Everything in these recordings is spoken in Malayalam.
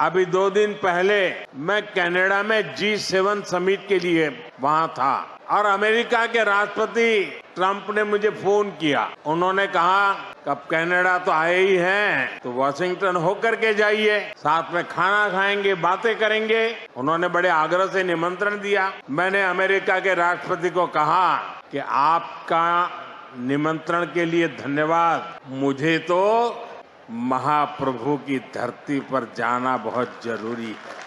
अभी दो दिन पहले मैं कनाडा में जी सेवन समिट के लिए वहाँ था और अमेरिका के राष्ट्रपति ट्रंप ने मुझे फ़ोन किया। उन्होंने कहा, कब कनाडा तो आए ही हैं तो वॉशिंगटन होकर के जाइए, साथ में खाना खाएँगे, बातें करेंगे। उन्होंने बड़े आग्रह से निमंत्रण दिया। मैंने अमेरिका के राष्ट्रपति को कहा कि आपका निमंत्रण के लिए धन्यवाद। मुझे तो महाप्रभु की धरती पर जाना बहुत जरूरी है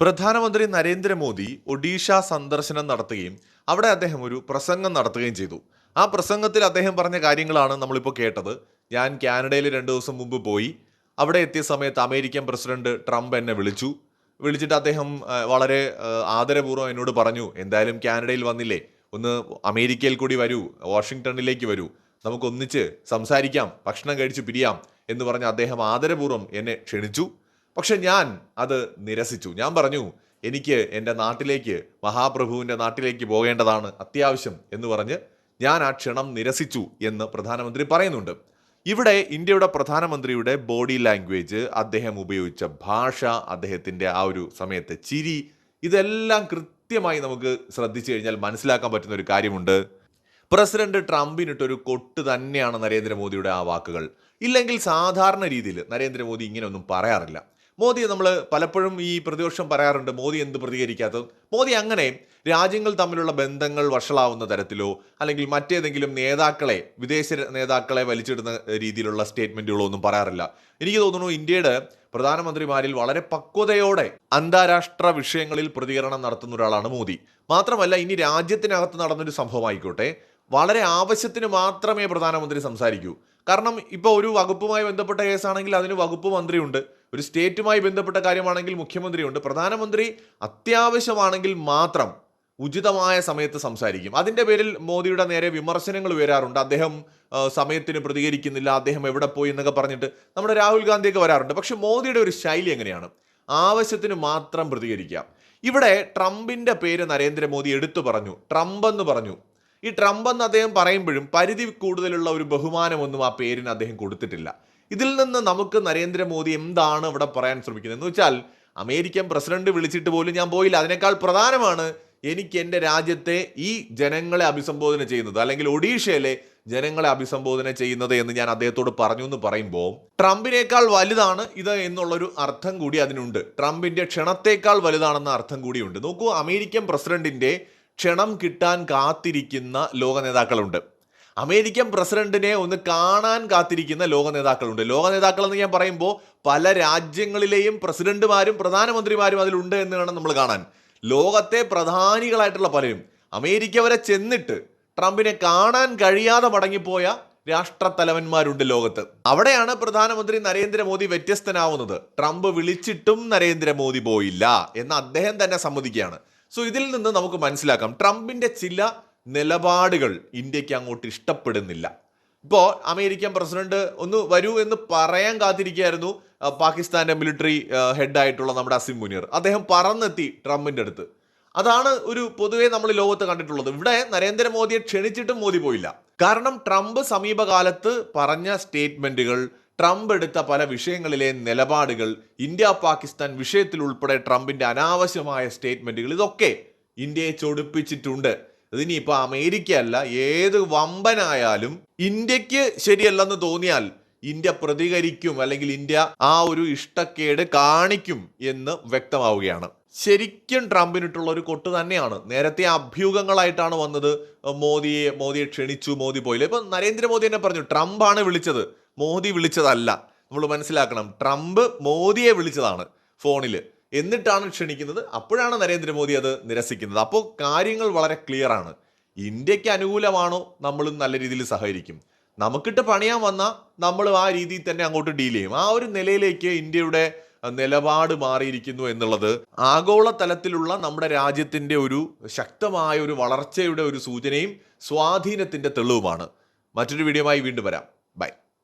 പ്രധാനമന്ത്രി നരേന്ദ്രമോദി ഒഡീഷ സന്ദർശനം നടത്തുകയും അവിടെ അദ്ദേഹം ഒരു പ്രസംഗം നടത്തുകയും ചെയ്തു ആ പ്രസംഗത്തിൽ അദ്ദേഹം പറഞ്ഞ കാര്യങ്ങളാണ് നമ്മളിപ്പോൾ കേട്ടത് ഞാൻ കാനഡയിൽ രണ്ട് ദിവസം മുമ്പ് പോയി അവിടെ എത്തിയ സമയത്ത് അമേരിക്കൻ പ്രസിഡന്റ് ട്രംപ് എന്നെ വിളിച്ചു വിളിച്ചിട്ട് അദ്ദേഹം ആ, വളരെ ആ, ആദരപൂർവ്വം എന്നോട് പറഞ്ഞു എന്തായാലും കാനഡയിൽ വന്നില്ലേ ഒന്ന് അമേരിക്കയിൽ കൂടി വരൂ വാഷിങ്ടണിലേക്ക് വരൂ നമുക്ക് ഒന്നിച്ച് സംസാരിക്കാം ഭക്ഷണം കഴിച്ച് പിരിയാം എന്ന് പറഞ്ഞ് അദ്ദേഹം ആദരപൂർവം എന്നെ ക്ഷണിച്ചു. പക്ഷെ ഞാൻ അത് നിരസിച്ചു. ഞാൻ പറഞ്ഞു എനിക്ക് എന്റെ നാട്ടിലേക്ക് മഹാപ്രഭുവിന്റെ നാട്ടിലേക്ക് പോകേണ്ടതാണ് അത്യാവശ്യം എന്ന് പറഞ്ഞ് ഞാൻ ആ ക്ഷണം നിരസിച്ചു എന്ന് പ്രധാനമന്ത്രി പറയുന്നുണ്ട്. ഇവിടെ ഇന്ത്യയുടെ പ്രധാനമന്ത്രിയുടെ ബോഡി ലാംഗ്വേജ് അദ്ദേഹം ഉപയോഗിച്ച ഭാഷ അദ്ദേഹത്തിന്റെ ആ ഒരു സമയത്തെ ചിരി ഇതെല്ലാം കൃത്യമായി നമുക്ക് ശ്രദ്ധിച്ചു കഴിഞ്ഞാൽ മനസ്സിലാക്കാൻ പറ്റുന്ന ഒരു കാര്യമുണ്ട്. പ്രസിഡന്റ് ട്രംപിനിട്ടൊരു കൊട്ട് തന്നെയാണ് നരേന്ദ്രമോദിയുടെ ആ വാക്കുകൾ. ഇല്ലെങ്കിൽ സാധാരണ രീതിയിൽ നരേന്ദ്രമോദി ഇങ്ങനെയൊന്നും പറയാറില്ല. മോദി നമ്മൾ പലപ്പോഴും ഈ പ്രതിപക്ഷം പറയാറുണ്ട് മോദി എന്ത് പ്രതികരിക്കാത്തത്. മോദി അങ്ങനെ രാജ്യങ്ങൾ തമ്മിലുള്ള ബന്ധങ്ങൾ വഷളാവുന്ന തരത്തിലോ അല്ലെങ്കിൽ മറ്റേതെങ്കിലും നേതാക്കളെ വിദേശ നേതാക്കളെ വലിച്ചിടുന്ന രീതിയിലുള്ള സ്റ്റേറ്റ്മെന്റുകളോ ഒന്നും പറയാറില്ല. എനിക്ക് തോന്നുന്നു ഇന്ത്യയുടെ പ്രധാനമന്ത്രിമാരിൽ വളരെ പക്വതയോടെ അന്താരാഷ്ട്ര വിഷയങ്ങളിൽ പ്രതികരണം നടത്തുന്ന ഒരാളാണ് മോദി. മാത്രമല്ല ഇനി രാജ്യത്തിനകത്ത് നടന്നൊരു സംഭവമായിക്കോട്ടെ. വളരെ ആവശ്യത്തിന് മാത്രമേ പ്രധാനമന്ത്രി സംസാരിക്കൂ. കാരണം ഇപ്പോൾ ഒരു വകുപ്പുമായി ബന്ധപ്പെട്ട കേസാണെങ്കിൽ അതിന് വകുപ്പ് മന്ത്രിയുണ്ട്. ഒരു സ്റ്റേറ്റുമായി ബന്ധപ്പെട്ട കാര്യമാണെങ്കിൽ മുഖ്യമന്ത്രിയുണ്ട്. പ്രധാനമന്ത്രി അത്യാവശ്യമാണെങ്കിൽ മാത്രം ഉചിതമായ സമയത്ത് സംസാരിക്കും. അതിന്റെ പേരിൽ മോദിയുടെ നേരെ വിമർശനങ്ങൾ വരാറുണ്ട് അദ്ദേഹം സമയത്തിന് പ്രതികരിക്കുന്നില്ല. അദ്ദേഹം എവിടെ പോയി എന്നൊക്കെ പറഞ്ഞിട്ട് നമ്മുടെ രാഹുൽ ഗാന്ധിയൊക്കെ വരാറുണ്ട്. പക്ഷെ മോദിയുടെ ഒരു ശൈലി എങ്ങനെയാണ്? ആവശ്യത്തിന് മാത്രം പ്രതികരിക്കാം. ഇവിടെ ട്രംപിന്റെ പേര് നരേന്ദ്രമോദി എടുത്തു പറഞ്ഞു. ട്രംപ് എന്ന് പറഞ്ഞു. ഈ ട്രംപ് എന്ന് അദ്ദേഹം പറയുമ്പോഴും പരിധി കൂടുതലുള്ള ഒരു ബഹുമാനമൊന്നും ആ പേരിന് അദ്ദേഹം കൊടുത്തിട്ടില്ല. ഇതിൽ നിന്ന് നമുക്ക് നരേന്ദ്രമോദി എന്താണ് ഇവിടെ പറയാൻ ശ്രമിക്കുന്നത്? എന്ന് വെച്ചാൽ അമേരിക്കൻ പ്രസിഡന്റ് വിളിച്ചിട്ട് പോലും ഞാൻ പോയില്ല. അതിനേക്കാൾ പ്രധാനമാണ് എനിക്ക് എന്റെ രാജ്യത്തെ ഈ ജനങ്ങളെ അഭിസംബോധന ചെയ്യുന്നത് അല്ലെങ്കിൽ ഒഡീഷയിലെ ജനങ്ങളെ അഭിസംബോധന ചെയ്യുന്നത് എന്ന് ഞാൻ അദ്ദേഹത്തോട് പറഞ്ഞു എന്ന് പറയുമ്പോൾ ട്രംപിനേക്കാൾ വലുതാണ് ഇത് എന്നുള്ളൊരു അർത്ഥം കൂടി അതിനുണ്ട്. ട്രംപിന്റെ ക്ഷണത്തേക്കാൾ വലുതാണെന്ന അർത്ഥം കൂടിയുണ്ട്. നോക്കൂ അമേരിക്കൻ പ്രസിഡന്റിന്റെ ക്ഷണം കിട്ടാൻ കാത്തിരിക്കുന്ന ലോക നേതാക്കളുണ്ട് അമേരിക്കൻ പ്രസിഡന്റിനെ ഒന്ന് കാണാൻ കാത്തിരിക്കുന്ന ലോക നേതാക്കളുണ്ട് ലോക നേതാക്കൾ എന്ന് ഞാൻ പറയുമ്പോൾ പല രാജ്യങ്ങളിലെയും പ്രസിഡന്റുമാരും പ്രധാനമന്ത്രിമാരും അതിലുണ്ട് എന്ന് വേണം നമ്മൾ കാണാൻ. ലോകത്തെ പ്രധാനികളായിട്ടുള്ള പലരും. അമേരിക്ക വരെ ചെന്നിട്ട് ട്രംപിനെ കാണാൻ കഴിയാതെ മടങ്ങിപ്പോയ രാഷ്ട്രത്തലവന്മാരുണ്ട് ലോകത്ത്. അവിടെയാണ് പ്രധാനമന്ത്രി നരേന്ദ്രമോദി വ്യത്യസ്തനാവുന്നത്. ട്രംപ് വിളിച്ചിട്ടും നരേന്ദ്രമോദി പോയില്ല എന്ന് അദ്ദേഹം തന്നെ സമ്മതിക്കുകയാണ്. സോ ഇതിൽ നിന്ന് നമുക്ക് മനസ്സിലാക്കാം. ട്രംപിന്റെ ചില നിലപാടുകൾ ഇന്ത്യയ്ക്ക് അങ്ങോട്ട് ഇഷ്ടപ്പെടുന്നില്ല. ഇപ്പോൾ അമേരിക്കൻ പ്രസിഡന്റ് ഒന്ന് വരൂ എന്ന് പറയാൻ കാത്തിരിക്കുകയായിരുന്നു പാകിസ്ഥാന്റെ മിലിറ്ററി ഹെഡായിട്ടുള്ള നമ്മുടെ അസിം മുനീർ. അദ്ദേഹം പറന്നെത്തി ട്രംപിന്റെ അടുത്ത്. അതാണ് ഒരു പൊതുവേ നമ്മൾ ലോകത്ത് കണ്ടിട്ടുള്ളത്. ഇവിടെ നരേന്ദ്രമോദിയെ ക്ഷണിച്ചിട്ടും മോദി പോയില്ല. കാരണം ട്രംപ് സമീപകാലത്ത് പറഞ്ഞ സ്റ്റേറ്റ്മെന്റുകൾ ട്രംപ് എടുത്ത പല വിഷയങ്ങളിലെ നിലപാടുകൾ ഇന്ത്യ പാകിസ്ഥാൻ വിഷയത്തിൽ ഉൾപ്പെടെ ട്രംപിന്റെ അനാവശ്യമായ സ്റ്റേറ്റ്മെന്റുകൾ ഇതൊക്കെ ഇന്ത്യയെ ചൊടിപ്പിച്ചിട്ടുണ്ട്. ഇതിനിപ്പോൾ അമേരിക്ക അല്ല ഏത് വമ്പനായാലും ഇന്ത്യയ്ക്ക് ശരിയല്ലെന്ന് തോന്നിയാൽ ഇന്ത്യ പ്രതികരിക്കും അല്ലെങ്കിൽ ഇന്ത്യ ആ ഒരു ഇഷ്ടക്കേട് കാണിക്കും എന്ന് വ്യക്തമാവുകയാണ്. ശരിക്കും ട്രംപിനിട്ടുള്ള ഒരു കൊട്ട് തന്നെയാണ്. നേരത്തെ അഭ്യൂഹങ്ങളായിട്ടാണ് വന്നത്. മോദിയെ മോദിയെ ക്ഷണിച്ചു മോദി പോയില്ല. ഇപ്പൊ നരേന്ദ്രമോദി തന്നെ പറഞ്ഞു ട്രംപാണ് വിളിച്ചത്. മോദി വിളിച്ചതല്ല. നമ്മൾ മനസ്സിലാക്കണം ട്രംപ് മോദിയെ വിളിച്ചതാണ് ഫോണിൽ എന്നിട്ടാണ് ക്ഷണിക്കുന്നത്. അപ്പോഴാണ് നരേന്ദ്രമോദി അത് നിരസിക്കുന്നത്. അപ്പോൾ കാര്യങ്ങൾ വളരെ ക്ലിയർ ആണ് ഇന്ത്യയ്ക്ക് അനുകൂലമാണോ? നമ്മളും നല്ല രീതിയിൽ സഹകരിക്കും. നമുക്കിട്ട് പണിയാൻ വന്നാൽ നമ്മൾ ആ രീതിയിൽ തന്നെ അങ്ങോട്ട് ഡീൽ ചെയ്യും. ആ ഒരു നിലയിലേക്ക് ഇന്ത്യയുടെ നിലപാട് മാറിയിരിക്കുന്നു എന്നുള്ളത് ആഗോള തലത്തിലുള്ള നമ്മുടെ രാജ്യത്തിന്റെ ഒരു ശക്തമായ ഒരു വളർച്ചയുടെ ഒരു സൂചനയും സ്വാധീനത്തിന്റെ തെളിവുമാണ്. മറ്റൊരു വീഡിയോമായി വീണ്ടും വരാം.